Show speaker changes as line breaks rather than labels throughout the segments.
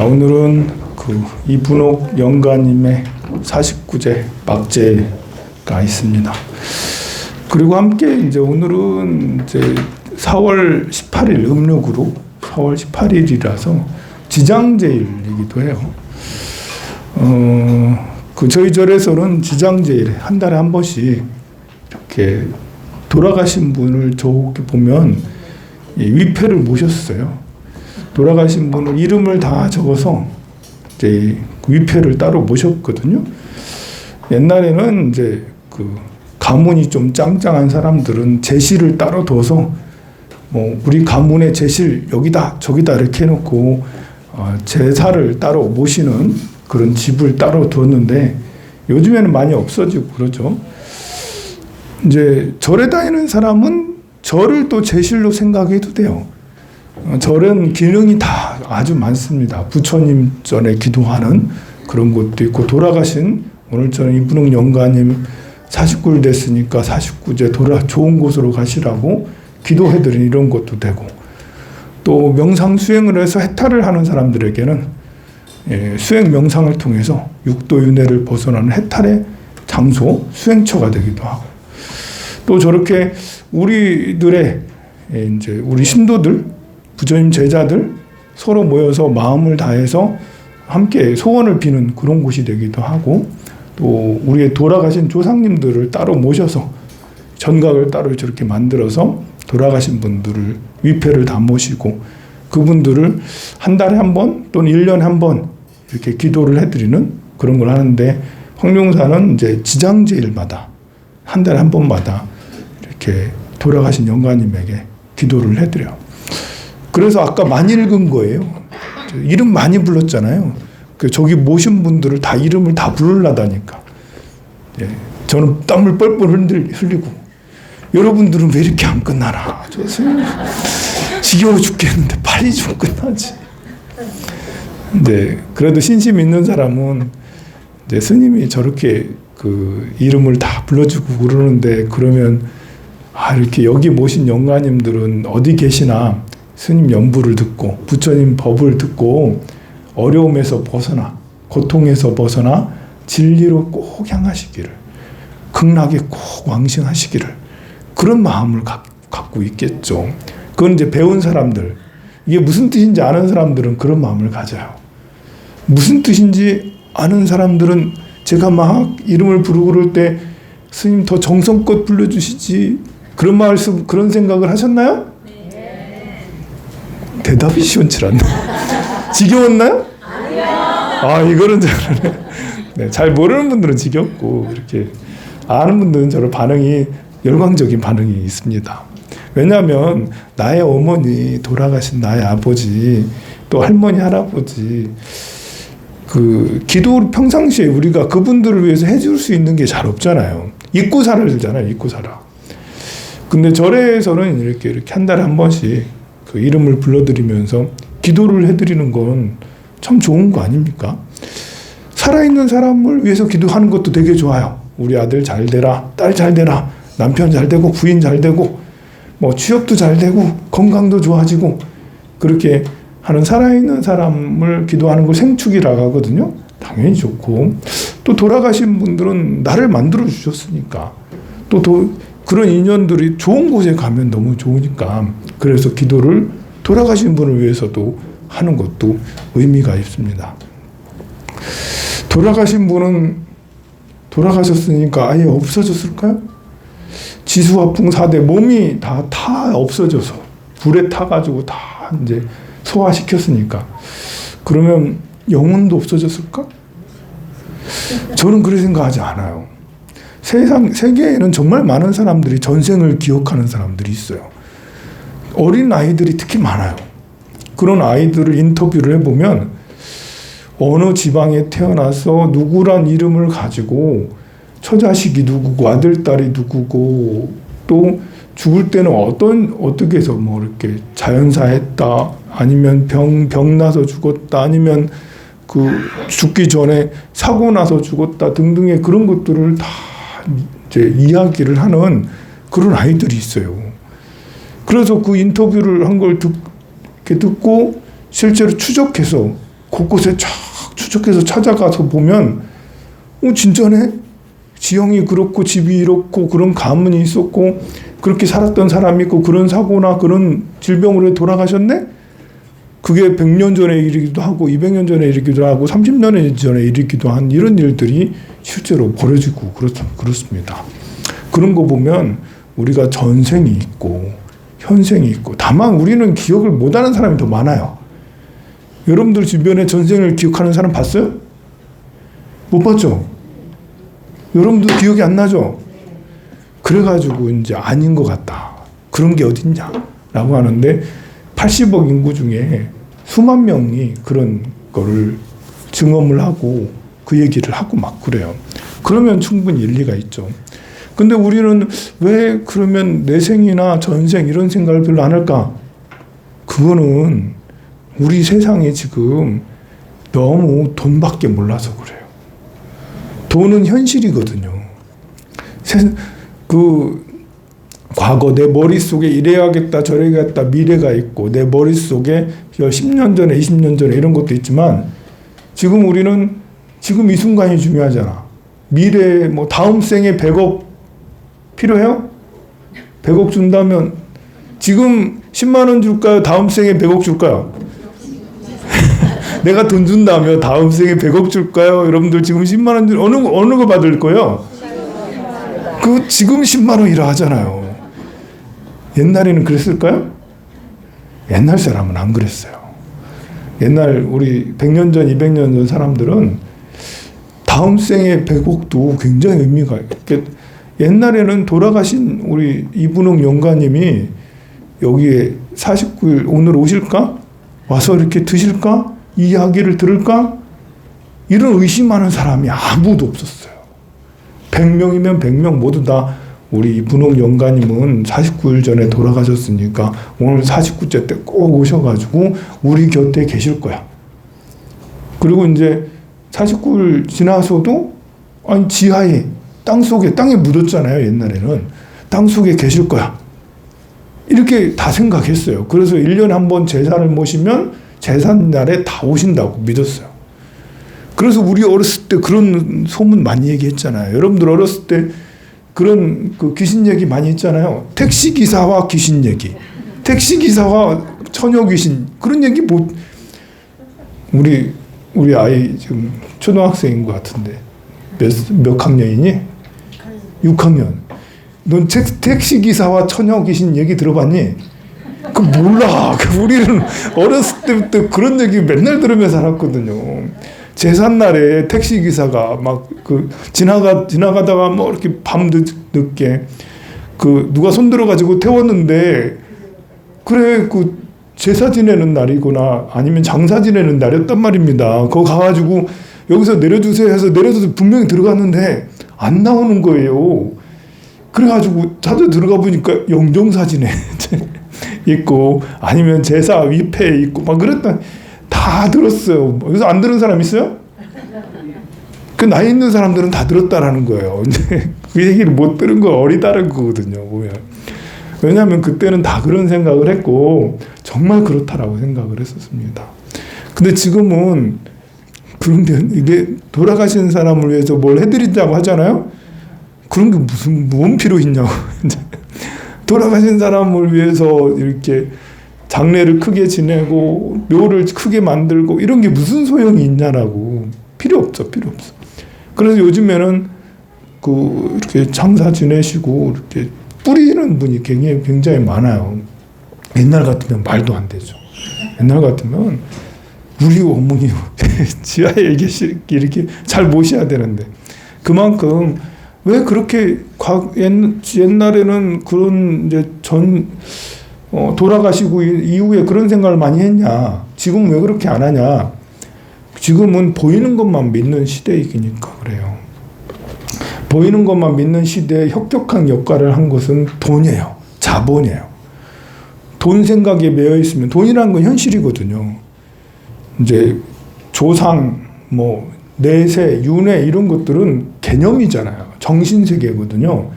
자 오늘은 그 이분옥 영가님의 49제 막제가 있습니다. 그리고 함께 이제 오늘은 이제 4월 18일 음력으로 4월 18일이라서 지장제일이기도 해요. 어, 그 저희 절에서는 지장제일 한 달에 한 번씩 이렇게 돌아가신 분을 저기 보면 이 위패를 모셨어요. 돌아가신 분을 이름을 다 적어서 이제 위패를 따로 모셨거든요. 옛날에는 이제 그 가문이 좀 짱짱한 사람들은 제실을 따로 둬서 뭐 우리 가문의 제실 여기다 저기다 이렇게 해놓고 어 제사를 따로 모시는 그런 집을 따로 두었는데 요즘에는 많이 없어지고 그러죠. 이제 절에 다니는 사람은 절을 또 제실로 생각해도 돼요. 어, 절은 기능이 다 아주 많습니다. 부처님 전에 기도하는 그런 것도 있고 돌아가신 오늘 저는 이분홍 영가님 49일 됐으니까 49제 돌아 좋은 곳으로 가시라고 기도해드린 이런 것도 되고 또 명상 수행을 해서 해탈을 하는 사람들에게는 예, 수행 명상을 통해서 육도 윤회를 벗어나는 해탈의 장소 수행처가 되기도 하고 또 저렇게 우리들의 예, 이제 우리 신도들 부처님 제자들 서로 모여서 마음을 다해서 함께 소원을 비는 그런 곳이 되기도 하고 또 우리의 돌아가신 조상님들을 따로 모셔서 전각을 따로 저렇게 만들어서 돌아가신 분들을 위패를 다 모시고 그분들을 한 달에 한 번 또는 1년에 한 번 이렇게 기도를 해드리는 그런 걸 하는데 황룡사는 이제 지장제일마다 한 달에 한 번마다 이렇게 돌아가신 영가님에게 기도를 해드려요. 그래서 아까 많이 읽은 거예요. 이름 많이 불렀잖아요. 그 저기 모신 분들을 다 이름을 다 부르려다니까. 예, 저는 땀을 뻘뻘 흘리고 여러분들은 왜 이렇게 안 끝나나? 저 지겨워 죽겠는데 빨리 좀 끝나지. 근데 그래도 신심 있는 사람은 이제 스님이 저렇게 그 이름을 다 불러주고 그러는데 그러면 아 이렇게 여기 모신 영가님들은 어디 계시나 스님 연부를 듣고 부처님 법을 듣고 어려움에서 벗어나 고통에서 벗어나 진리로 꼭 향하시기를 극락에 꼭 왕신하시기를 그런 마음을 가, 갖고 있겠죠. 그건 이제 배운 사람들 이게 무슨 뜻인지 아는 사람들은 그런 마음을 가져요. 무슨 뜻인지 아는 사람들은 제가 막 이름을 부르고 그럴 때 스님 더 정성껏 불러주시지 그런 말씀 그런 생각을 하셨나요? 대답이 시원치 않네. 지겨웠나요? 아니요. 아 이거는 잘, 네, 잘 모르는 분들은 지겹고 이렇게 아는 분들은 저런 반응이 열광적인 반응이 있습니다. 왜냐하면 나의 어머니 돌아가신 나의 아버지 또 할머니 할아버지 그 기도 평상시에 우리가 그분들을 위해서 해줄 수 있는 게 잘 없잖아요. 잊고 살아잖아요. 잊고 살아. 근데 절에서는 이렇게 이렇게 한 달에 한 번씩 그 이름을 불러드리면서 기도를 해드리는 건 참 좋은 거 아닙니까? 살아있는 사람을 위해서 기도하는 것도 되게 좋아요. 우리 아들 잘 되라, 딸 잘 되라, 남편 잘 되고, 부인 잘 되고, 뭐 취업도 잘 되고, 건강도 좋아지고, 그렇게 하는 살아있는 사람을 기도하는 걸 생축이라고 하거든요. 당연히 좋고, 또 돌아가신 분들은 나를 만들어 주셨으니까, 또 도, 그런 인연들이 좋은 곳에 가면 너무 좋으니까, 그래서 기도를 돌아가신 분을 위해서도 하는 것도 의미가 있습니다. 돌아가신 분은 돌아가셨으니까 아예 없어졌을까요? 지수화풍 사대 몸이 다, 다 없어져서 불에 타가지고 다 이제 소화시켰으니까 그러면 영혼도 없어졌을까? 저는 그렇게 생각하지 않아요. 세상 세계에는 정말 많은 사람들이 전생을 기억하는 사람들이 있어요. 어린 아이들이 특히 많아요. 그런 아이들을 인터뷰를 해보면 어느 지방에 태어나서 누구란 이름을 가지고 처자식이 누구고 아들 딸이 누구고 또 죽을 때는 어떤 어떻게 해서 뭐 이렇게 자연사했다 아니면 병 병 나서 죽었다 아니면 그 죽기 전에 사고 나서 죽었다 등등의 그런 것들을 다 이제 이야기를 하는 그런 아이들이 있어요. 그래서 그 인터뷰를 한걸 듣, 듣고 실제로 추적해서 곳곳에 쫙 추적해서 찾아가서 보면 어 진짜네 지형이 그렇고 집이 이렇고 그런 가문이 있었고 그렇게 살았던 사람이 있고 그런 사고나 그런 질병으로 돌아가셨네 그게 100년 전에 일이기도 하고 200년 전에 일이기도 하고 30년 전에 일이기도 한 이런 일들이 실제로 벌어지고 그렇, 그렇습니다. 그런 거 보면 우리가 전생이 있고 현생이 있고 다만 우리는 기억을 못하는 사람이 더 많아요. 여러분들 주변에 전생을 기억하는 사람 봤어요? 못 봤죠? 여러분도 기억이 안 나죠? 그래가지고 이제 아닌 것 같다. 그런 게 어딨냐 라고 하는데 80억 인구 중에 수만 명이 그런 거를 증언을 하고 그 얘기를 하고 막 그래요. 그러면 충분히 일리가 있죠. 근데 우리는 왜 그러면 내생이나 전생 이런 생각을 별로 안 할까? 그거는 우리 세상에 지금 너무 돈밖에 몰라서 그래요. 돈은 현실이거든요. 세, 그 과거 내 머릿속에 이래야겠다 저래야겠다 미래가 있고 내 머릿속에 10년 전에 20년 전에 이런 것도 있지만 지금 우리는 지금 이 순간이 중요하잖아. 미래 뭐 다음 생에 100억 필요해요? 100억 준다면 지금 10만 원 줄까요? 다음 생에 100억 줄까요? 내가 돈 준다며 다음 생에 100억 줄까요? 여러분들 지금 10만 원 줄, 어느 어느 거 받을 거요? 그 지금 10만 원이라 하잖아요. 옛날에는 그랬을까요? 옛날 사람은 안 그랬어요. 옛날 우리 100년 전, 200년 전 사람들은 다음 생에 100억도 굉장히 의미가 있게 옛날에는 돌아가신 우리 이분홍 영가님이 여기에 49일 오늘 오실까? 와서 이렇게 드실까? 이 이야기를 들을까? 이런 의심하는 사람이 아무도 없었어요. 100명이면 100명 모두 다 우리 이분홍 영가님은 49일 전에 돌아가셨으니까 오늘 49째 때 꼭 오셔가지고 우리 곁에 계실 거야. 그리고 이제 49일 지나서도 아니 지하에 땅 속에 땅에 묻었잖아요 옛날에는 땅 속에 계실 거야. 이렇게 다 생각했어요. 그래서 1년에 한 번 제사를 모시면 제산 날에 다 오신다고 믿었어요. 그래서 우리 어렸을 때 그런 소문 많이 얘기했잖아요. 여러분들 어렸을 때 그런 그 귀신 얘기 많이 했잖아요. 택시 기사와 귀신 얘기, 택시 기사와 처녀 귀신 그런 얘기 못 우리 우리 아이 지금 초등학생인 것 같은데 몇 몇 학년이니? 6학년. 넌 택, 택시 기사와 처녀 귀신 얘기 들어봤니? 그 몰라. 그 우리는 어렸을 때부터 그런 얘기 맨날 들으면서 살았거든요. 제삿날에 택시 기사가 막 그 지나가 지나가다가 뭐 이렇게 밤 늦, 늦게 그 누가 손 들어 가지고 태웠는데 그래 그 제사 지내는 날이구나 아니면 장사 지내는 날이었단 말입니다. 거기 가가지고 여기서 내려주세요 해서 내려서 분명히 들어갔는데 안 나오는 거예요. 그래가지고 찾아 들어가 보니까 영정 사진에 있고 아니면 제사 위패 있고 막 그랬다 다 들었어요. 여기서 안 들은 사람 있어요? 그 나이 있는 사람들은 다 들었다라는 거예요. 근데 그 얘기를 못 들은 거 어리다는 거거든요. 보면. 왜냐하면 그때는 다 그런 생각을 했고 정말 그렇다라고 생각을 했었습니다. 근데 지금은 그런데 이게 돌아가신 사람을 위해서 뭘 해드린다고 하잖아요. 그런 게 무슨 뭔 필요 있냐고. 돌아가신 사람을 위해서 이렇게 장례를 크게 지내고 묘를 크게 만들고 이런 게 무슨 소용이 있냐라고 필요 없어 필요 없어. 그래서 요즘에는 그 이렇게 장사 지내시고 이렇게 뿌리는 분이 굉장히 굉장히 많아요. 옛날 같으면 말도 안 되죠. 옛날 같으면 우리 어머니 지하에 계시 이렇게 잘 모셔야 되는데 그만큼 왜 그렇게 과, 옛날에는 그런 이제 전 어, 돌아가시고 이후에 그런 생각을 많이 했냐? 지금 왜 그렇게 안 하냐? 지금은 보이는 것만 믿는 시대이니까 그래요. 보이는 것만 믿는 시대에 혁혁한 역할을 한 것은 돈이에요. 자본이에요. 돈 생각에 매여 있으면 돈이라는 건 현실이거든요. 이제 조상, 뭐 내세, 윤회 이런 것들은 개념이잖아요. 정신 세계거든요.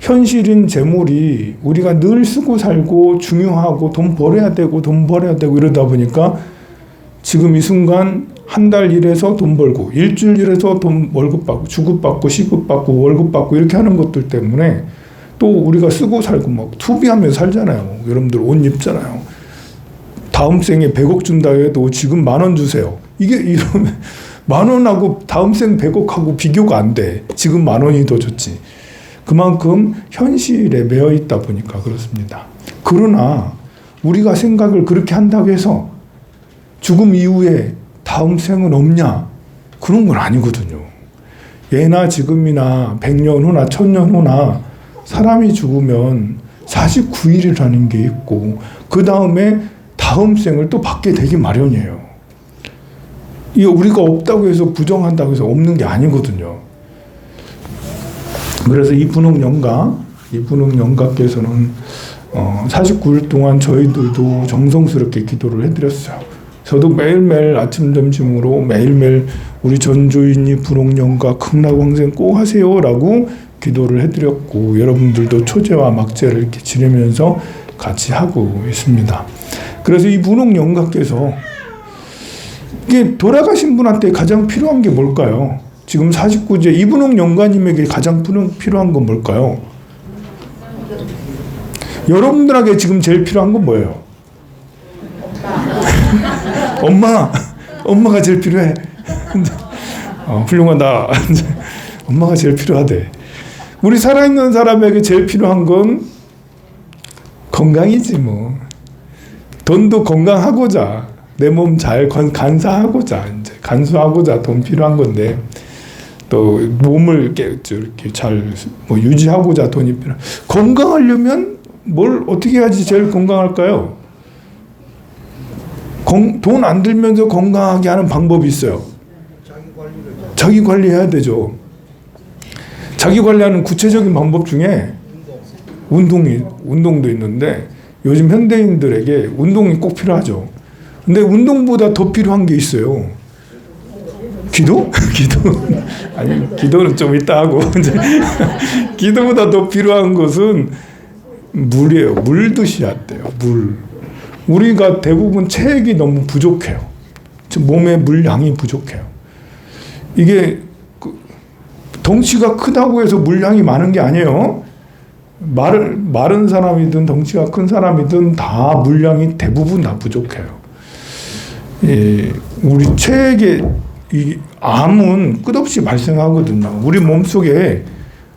현실인 재물이 우리가 늘 쓰고 살고 중요하고 돈 벌어야 되고 돈 벌어야 되고 이러다 보니까 지금 이 순간 한 달 일해서 돈 벌고 일주일 일해서 돈 월급 받고 주급 받고 시급 받고 월급 받고 이렇게 하는 것들 때문에 또 우리가 쓰고 살고 막 투비하며 살잖아요. 여러분들 옷 입잖아요. 다음 생에 100억 준다 해도 지금 만 원 주세요. 이게 이러면 만 원하고 다음 생 100억하고 비교가 안 돼. 지금 만 원이 더 좋지. 그만큼 현실에 매여 있다 보니까 그렇습니다. 그러나 우리가 생각을 그렇게 한다고 해서 죽음 이후에 다음 생은 없냐? 그런 건 아니거든요. 예나 지금이나 100년 후나 1000년 후나 사람이 죽으면 49일이라는 게 있고 그 다음에 다음 생을 또 받게 되기 마련이에요. 이게 우리가 없다고 해서 부정한다고 해서 없는 게 아니거든요. 그래서 이 분홍 영가, 이 분홍 영가께서는 어, 49일 동안 저희들도 정성스럽게 기도를 해드렸어요. 저도 매일매일 아침 점심으로 매일매일 우리 전조인이 분홍 영가 극락왕생 꼭 하세요라고 기도를 해드렸고 여러분들도 초제와 막제를 이렇게 지내면서 같이 하고 있습니다. 그래서 이 분홍 영가께서 이게 돌아가신 분한테 가장 필요한 게 뭘까요? 지금 49제 이분홍 영가님에게 가장 필요- 필요한 건 뭘까요? 여러분들에게 지금 제일 필요한 건 뭐예요? 엄마, 엄마가 제일 필요해. 어, 훌륭하다. 엄마가 제일 필요하대. 우리 살아있는 사람에게 제일 필요한 건 건강이지 뭐. 돈도 건강하고자 내 몸 잘 간사하고자 이제 간수하고자 돈 필요한 건데 또 몸을 이렇게 이렇게 잘 뭐 유지하고자 돈이 필요. 건강하려면 뭘 어떻게 해야지 제일 건강할까요? 돈 안 들면서 건강하게 하는 방법이 있어요. 자기 관리해야 되죠. 자기 관리하는 구체적인 방법 중에 운동이 운동도 있는데 요즘 현대인들에게 운동이 꼭 필요하죠. 근데 운동보다 더 필요한 게 있어요. 기도? 기도? 아니 기도는 좀 이따 하고 이제 기도보다 더 필요한 것은 물이에요. 물 드셔야 돼요. 물. 우리가 대부분 체액이 너무 부족해요. 몸의 물량이 부족해요. 이게 그 덩치가 크다고 해서 물량이 많은 게 아니에요. 마른, 마른 사람이든 덩치가 큰 사람이든 다 물량이 대부분 다 부족해요. 예, 우리 체액에 이 암은 끝없이 발생하거든요. 우리 몸 속에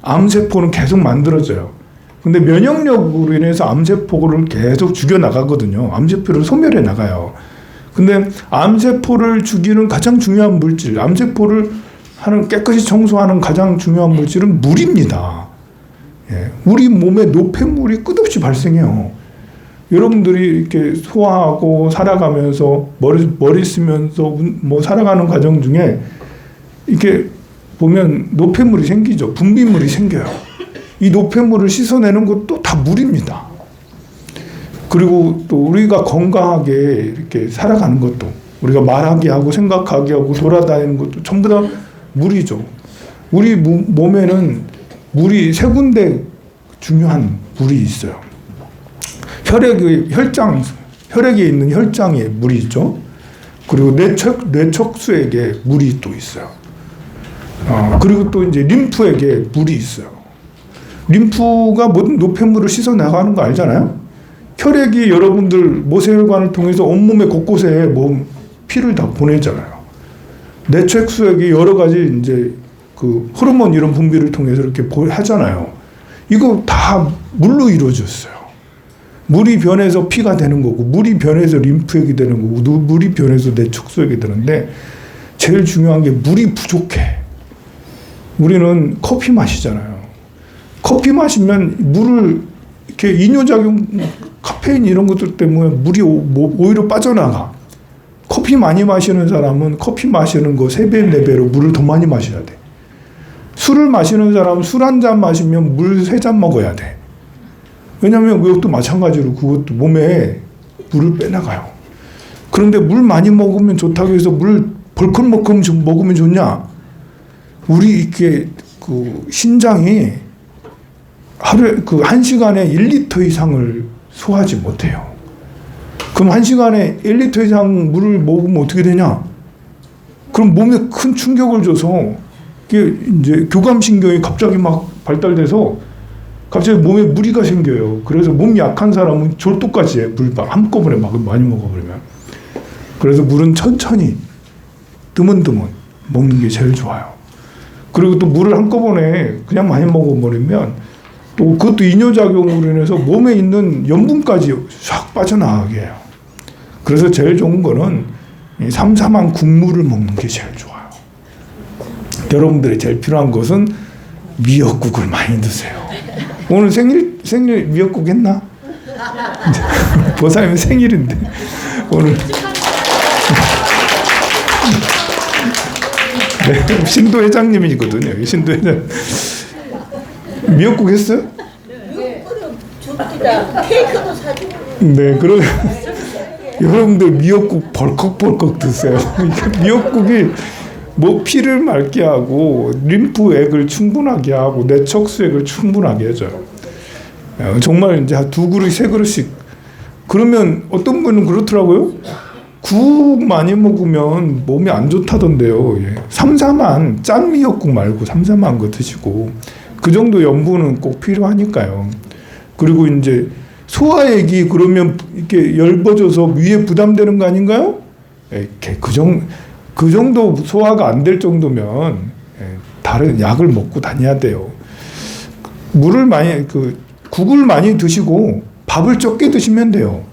암세포는 계속 만들어져요. 근데 면역력으로 인해서 암세포를 계속 죽여 나가거든요. 암세포를 소멸해 나가요. 근데 암세포를 죽이는 가장 중요한 물질, 암세포를 하는 깨끗이 청소하는 가장 중요한 물질은 물입니다. 예, 우리 몸에 노폐물이 끝없이 발생해요. 여러분들이 이렇게 소화하고 살아가면서 머리 머리 쓰면서 뭐 살아가는 과정 중에 이렇게 보면 노폐물이 생기죠. 분비물이 생겨요. 이 노폐물을 씻어내는 것도 다 물입니다. 그리고 또 우리가 건강하게 이렇게 살아가는 것도 우리가 말하게 하고 생각하게 하고 돌아다니는 것도 전부 다 물이죠. 우리 몸에는 물이 세 군데 중요한 물이 있어요. 혈액의 혈장, 혈액에 있는 혈장에 물이 있죠. 그리고 뇌척, 뇌척수에게 물이 또 있어요. 어, 그리고 또 이제 림프에게 물이 있어요. 림프가 모든 노폐물을 씻어 나가는 거 알잖아요. 혈액이 여러분들 모세혈관을 통해서 온몸의 곳곳에 몸 피를 다 보내잖아요. 뇌척수액이 여러 가지 이제 그 호르몬 이런 분비를 통해서 이렇게 하잖아요. 이거 다 물로 이루어졌어요. 물이 변해서 피가 되는 거고, 물이 변해서 림프액이 되는 거고, 물이 변해서 뇌척수액이 되는데, 제일 중요한 게 물이 부족해. 우리는 커피 마시잖아요. 커피 마시면 물을 이렇게 이뇨작용, 카페인 이런 것들 때문에 물이 뭐 오히려 빠져나가. 커피 많이 마시는 사람은 커피 마시는 거 3배, 4배로 물을 더 많이 마셔야 돼. 술을 마시는 사람은 술 한 잔 마시면 물 세 잔 먹어야 돼. 왜냐하면 그것도 마찬가지로 그것도 몸에 물을 빼나가요. 그런데 물 많이 먹으면 좋다고 해서 물 벌컥벌컥 좀 먹으면 좋냐? 우리 이렇게 그 신장이 하루에 그 한 시간에 1리터 이상을 소화하지 못해요. 그럼 한 시간에 1리터 이상 물을 먹으면 어떻게 되냐? 그럼 몸에 큰 충격을 줘서 이게 이제 교감신경이 갑자기 막 발달돼서 갑자기 몸에 무리가 생겨요. 그래서 몸 약한 사람은 졸도까지 해. 물 막 한꺼번에 막 많이 먹어버리면. 그래서 물은 천천히 드문드문 먹는 게 제일 좋아요. 그리고 또 물을 한꺼번에 그냥 많이 먹어버리면 또 그것도 이뇨작용으로 인해서 몸에 있는 염분까지 싹 빠져나가게 해요. 그래서 제일 좋은 거는 이 삼삼한 국물을 먹는 게 제일 좋아요. 여러분들이 제일 필요한 것은 미역국을 많이 드세요. 오늘 생일 생일 미역국 했나? 보사님 생일인데 오늘 네, 신도 회장님이거든요. 신도 회장 미역국 했어요? 네, 그럼 여러분들 미역국 벌컥벌컥 드세요. 미역국이 뭐 피를 맑게 하고 림프액을 충분하게 하고 내척수액을 충분하게 해줘요. 어, 정말 이제 두 그릇 세 그릇씩 그러면 어떤 분은 그렇더라고요. 국 많이 먹으면 몸이 안 좋다던데요. 예. 삼삼한 짠 미역국 말고 삼삼한 거 드시고 그 정도 염분은 꼭 필요하니까요. 그리고 이제 소화액이 그러면 이렇게 엷어져서 위에 부담되는 거 아닌가요? 예, 그 정도 그 정도 소화가 안 될 정도면 예, 다른 약을 먹고 다녀야 돼요. 물을 많이 그 국을 많이 드시고 밥을 적게 드시면 돼요.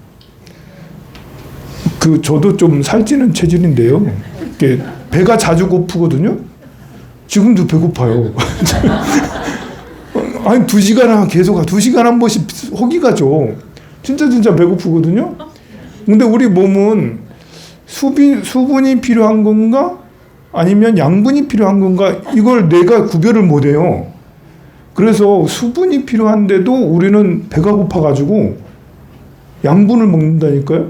그 저도 좀 살찌는 체질인데요. 배가 자주 고프거든요. 지금도 배고파요. 아니 두 시간 계속 두 시간 한 번씩 허기가 죠. 진짜 진짜 배고프거든요. 근데 우리 몸은 수비, 수분이 필요한 건가? 아니면 양분이 필요한 건가? 이걸 내가 구별을 못 해요. 그래서 수분이 필요한데도 우리는 배가 고파가지고 양분을 먹는다니까요.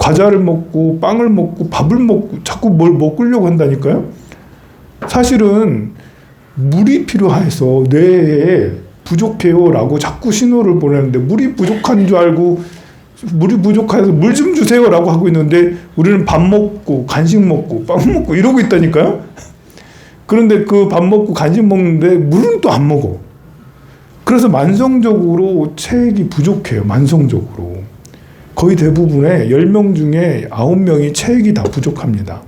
과자를 먹고 빵을 먹고 밥을 먹고 자꾸 뭘 먹으려고 한다니까요. 사실은 물이 필요해서 뇌에 부족해요라고 자꾸 신호를 보내는데 물이 부족한 줄 알고 물이 부족해서 물 좀 주세요라고 하고 있는데 우리는 밥 먹고 간식 먹고 빵 먹고 이러고 있다니까요. 그런데 그 밥 먹고 간식 먹는데 물은 또 안 먹어. 그래서 만성적으로 체액이 부족해요. 만성적으로. 거의 대부분의 10명 중에 9명이 체액이 다 부족합니다.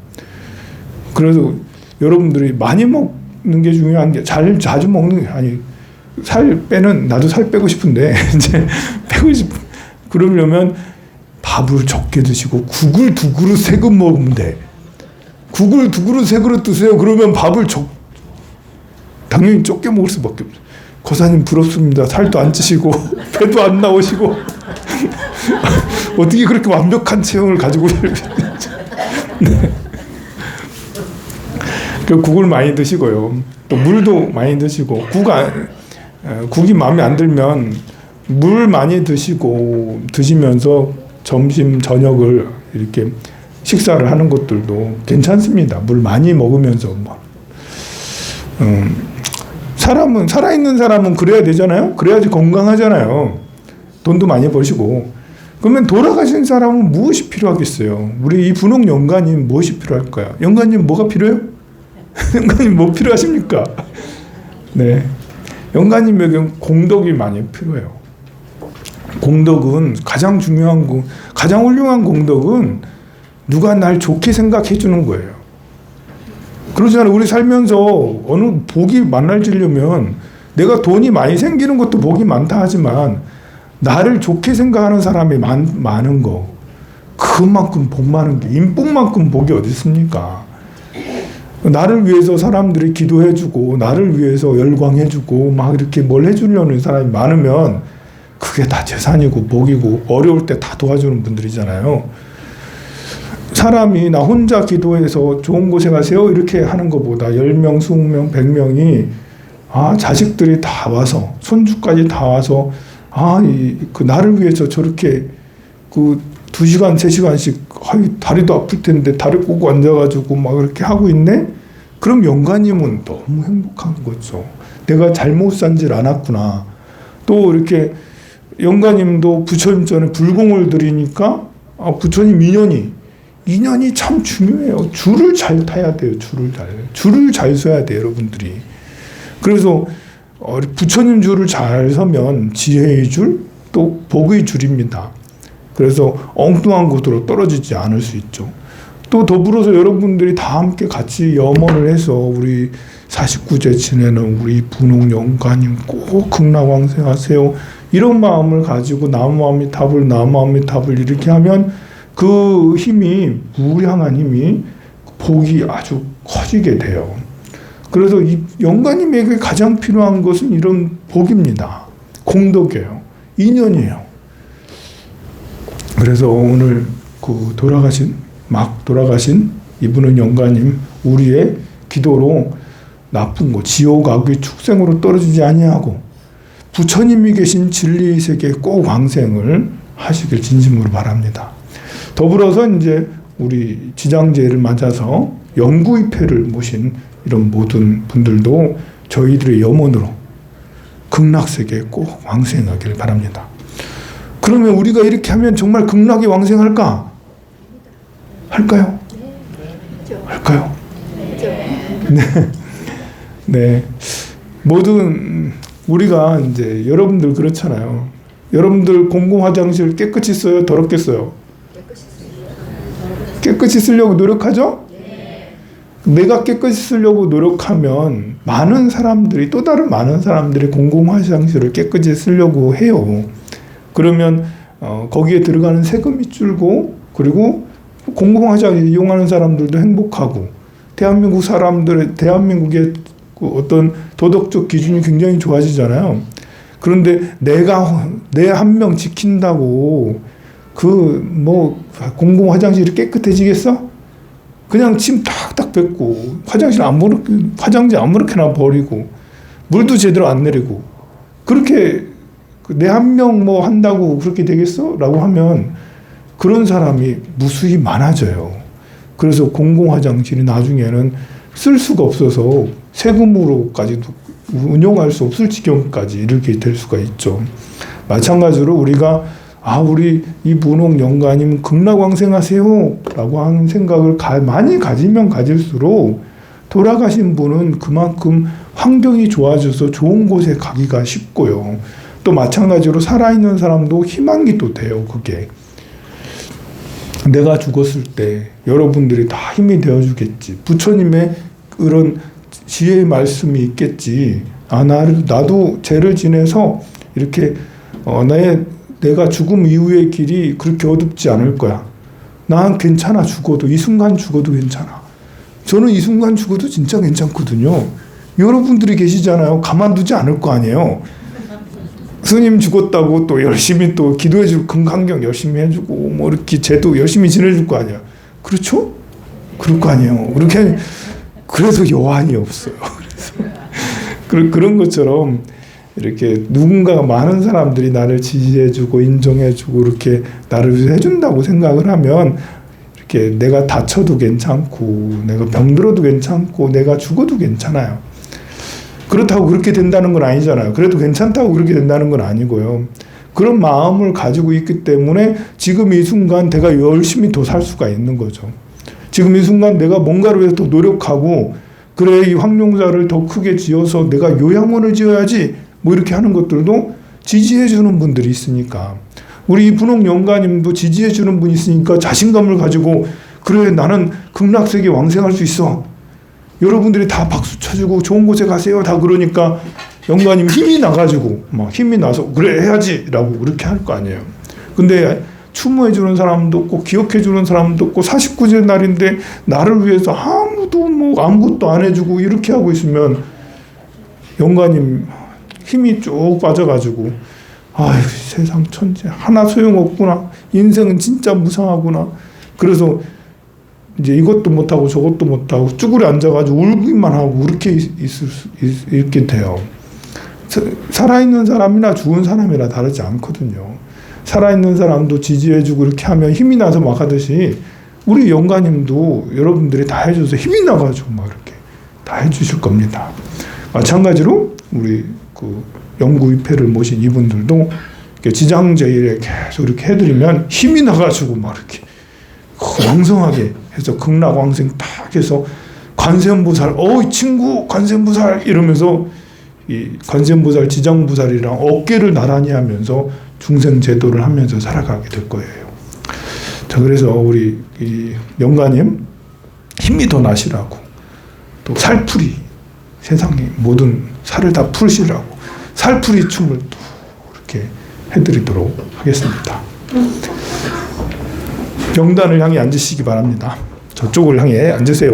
그래서 여러분들이 많이 먹는 게 중요한 게 잘 자주 먹는 게 아니 살 빼는 나도 살 빼고 싶은데 이제 빼고 싶 그러려면 밥을 적게 드시고 국을 두 그릇 세 그릇 먹으면 돼. 국을 두 그릇 세 그릇 드세요. 그러면 밥을 적 당연히 적게 먹을 수밖에 없어요. 고사님 부럽습니다. 살도 안 찌시고 배도 안 나오시고 어떻게 그렇게 완벽한 체형을 가지고 네. 그 국을 많이 드시고요. 또 물도 많이 드시고 국 안, 에, 국이 마음에 안 들면 물 많이 드시고 드시면서 점심 저녁을 이렇게 식사를 하는 것들도 괜찮습니다. 물 많이 먹으면서 뭐. 음, 사람은 살아있는 사람은 그래야 되잖아요. 그래야지 건강하잖아요. 돈도 많이 버시고. 그러면 돌아가신 사람은 무엇이 필요하겠어요? 우리 이 분홍 영가님 무엇이 필요할까요? 영가님 뭐가 필요해요? 영가님 뭐 필요하십니까? 네. 영가님에게 공덕이 많이 필요해요. 공덕은 가장 중요한 거, 가장 훌륭한 공덕은 누가 날 좋게 생각해 주는 거예요. 그러잖아요. 우리 살면서 어느 복이 만날지려면 내가 돈이 많이 생기는 것도 복이 많다 하지만 나를 좋게 생각하는 사람이 많, 많은 거 그만큼 복 많은 게 인복만큼 복이 어디 있습니까? 나를 위해서 사람들이 기도해주고 나를 위해서 열광해주고 막 이렇게 뭘 해주려는 사람이 많으면 그게 다 재산이고 복이고 어려울 때 다 도와주는 분들이잖아요. 사람이 나 혼자 기도해서 좋은 곳에 가세요 이렇게 하는 것보다 10명, 20명, 100명이 아 자식들이 다 와서 손주까지 다 와서 아그 나를 위해서 저렇게 그두 시간 세 시간씩 아이 다리도 아플 텐데 다리 꼬고 앉아 가지고 막 이렇게 하고 있네. 그럼 영가님은 너무 행복한 거죠. 내가 잘못 산질 않았구나. 또 이렇게 영가님도 부처님 전에 불공을 드리니까 아, 부처님 인연이 인연이 참 중요해요. 줄을 잘 타야 돼요. 줄을 잘 줄을 잘 서야 돼요, 여러분들이. 그래서 어, 부처님 줄을 잘 서면 지혜의 줄, 또 복의 줄입니다. 그래서 엉뚱한 곳으로 떨어지지 않을 수 있죠. 또 더불어서 여러분들이 다 함께 같이 염원을 해서 우리 49제 지내는 우리 분홍 영가님 꼭 극락왕생하세요. 이런 마음을 가지고 나무아미탑을 나무아미탑을 이렇게 하면 그 힘이 무량한 힘이 복이 아주 커지게 돼요. 그래서 이 영가님에게 가장 필요한 것은 이런 복입니다. 공덕이에요. 인연이에요. 그래서 오늘 그 돌아가신 막 돌아가신 이분은 영가님 우리의 기도로 나쁜 것 지옥 악의 축생으로 떨어지지 아니하고 부처님이 계신 진리의 세계에 꼭 왕생을 하시길 진심으로 바랍니다. 더불어서 이제 우리 지장제를 맞아서 영구입회를 모신 이런 모든 분들도 저희들의 염원으로 극락세계에 꼭 왕생하기를 바랍니다. 그러면 우리가 이렇게 하면 정말 극락이 왕생할까? 할까요? 할까요? 네. 네. 모든 우리가 이제 여러분들 그렇잖아요. 여러분들 공공 화장실 깨끗이 써요, 더럽게 써요? 깨끗이 쓰려고 노력하죠? 내가 깨끗이 쓰려고 노력하면 많은 사람들이 또 다른 많은 사람들이 공공 화장실을 깨끗이 쓰려고 해요. 그러면 어, 거기에 들어가는 세금이 줄고 그리고 공공 화장실 이용하는 사람들도 행복하고 대한민국 사람들의 대한민국의 그 어떤 도덕적 기준이 굉장히 좋아지잖아요. 그런데 내가 내 한 명 지킨다고 그 뭐 공공 화장실이 깨끗해지겠어? 그냥 침 탁탁 뱉고 화장실 아무렇게 화장지 아무렇게나 버리고 물도 제대로 안 내리고 그렇게 내 한 명 뭐 한다고 그렇게 되겠어?라고 하면 그런 사람이 무수히 많아져요. 그래서 공공 화장실이 나중에는 쓸 수가 없어서 세금으로까지도 운용할 수 없을 지경까지 이렇게 될 수가 있죠. 마찬가지로 우리가 아 우리 이 문홍 영가님 극락왕생하세요라고 하는 생각을 가, 많이 가지면 가질수록 돌아가신 분은 그만큼 환경이 좋아져서 좋은 곳에 가기가 쉽고요. 또 마찬가지로 살아있는 사람도 희망이 또 돼요. 그게 내가 죽었을 때 여러분들이 다 힘이 되어주겠지. 부처님의 그런 지혜의 말씀이 있겠지. 아, 나, 나도 죄를 지내서 이렇게, 어, 나의, 내가 죽음 이후의 길이 그렇게 어둡지 않을 거야. 난 괜찮아, 죽어도. 이 순간 죽어도 괜찮아. 저는 이 순간 죽어도 진짜 괜찮거든요. 여러분들이 계시잖아요. 가만두지 않을 거 아니에요. 스님 죽었다고 또 열심히 또 기도해주고 금강경 열심히 해주고 뭐 이렇게 제도 열심히 지내줄 거 아니야. 그렇죠? 그럴 거 아니에요. 그렇게 그래서 여한이 없어요. 그래서 그런 것처럼 이렇게 누군가가 많은 사람들이 나를 지지해주고 인정해주고 이렇게 나를 해준다고 생각을 하면 이렇게 내가 다쳐도 괜찮고 내가 병들어도 괜찮고 내가 죽어도 괜찮아요. 그렇다고 그렇게 된다는 건 아니잖아요. 그래도 괜찮다고 그렇게 된다는 건 아니고요. 그런 마음을 가지고 있기 때문에 지금 이 순간 내가 열심히 더 살 수가 있는 거죠. 지금 이 순간 내가 뭔가를 위해서 더 노력하고 그래 이 황룡사를 더 크게 지어서 내가 요양원을 지어야지 뭐 이렇게 하는 것들도 지지해 주는 분들이 있으니까. 우리 분홍 영가님도 지지해 주는 분이 있으니까 자신감을 가지고 그래 나는 극락세계 왕생할 수 있어. 여러분들이 다 박수 쳐주고 좋은 곳에 가세요. 다 그러니까 영가님 힘이 나가지고 막 힘이 나서 그래 해야지라고 그렇게 할 거 아니에요. 근데 추모해 주는 사람도 없고 기억해 주는 사람도 없고 49제 날인데 나를 위해서 아무도 뭐 아무것도 안 해주고 이렇게 하고 있으면 영가님 힘이 쭉 빠져가지고 아이 세상 천재. 하나 소용없구나. 인생은 진짜 무상하구나. 그래서 이제 이것도 못하고 저것도 못하고 쭈그려 앉아가지고 울기만 하고 그렇게 있을 수, 있, 있게 돼요. 살아있는 사람이나 죽은 사람이나 다르지 않거든요 살아있는 사람도 지지해주고 이렇게 하면 힘이 나서 막 하듯이 우리 영가님도 여러분들이 다 해줘서 힘이 나가지고 막 이렇게 다 해주실 겁니다. 마찬가지로 우리 그 영구위패를 모신 이분들도 지장제일에 계속 이렇게 해드리면 힘이 나가지고 막 이렇게 왕성하게 해서 극락왕생 딱 해서 관세음보살, 어이 친구 관세음보살 이러면서 이 관세음보살, 지장보살이랑 어깨를 나란히 하면서 중생 제도를 하면서 살아가게 될 거예요. 자 그래서 우리 이 영가님 힘이 더 나시라고 또 살풀이 세상에 모든 살을 다 풀시라고 살풀이 춤을 또 이렇게 해드리도록 하겠습니다. 경단을 향해 앉으시기 바랍니다. 저쪽을 향해 앉으세요.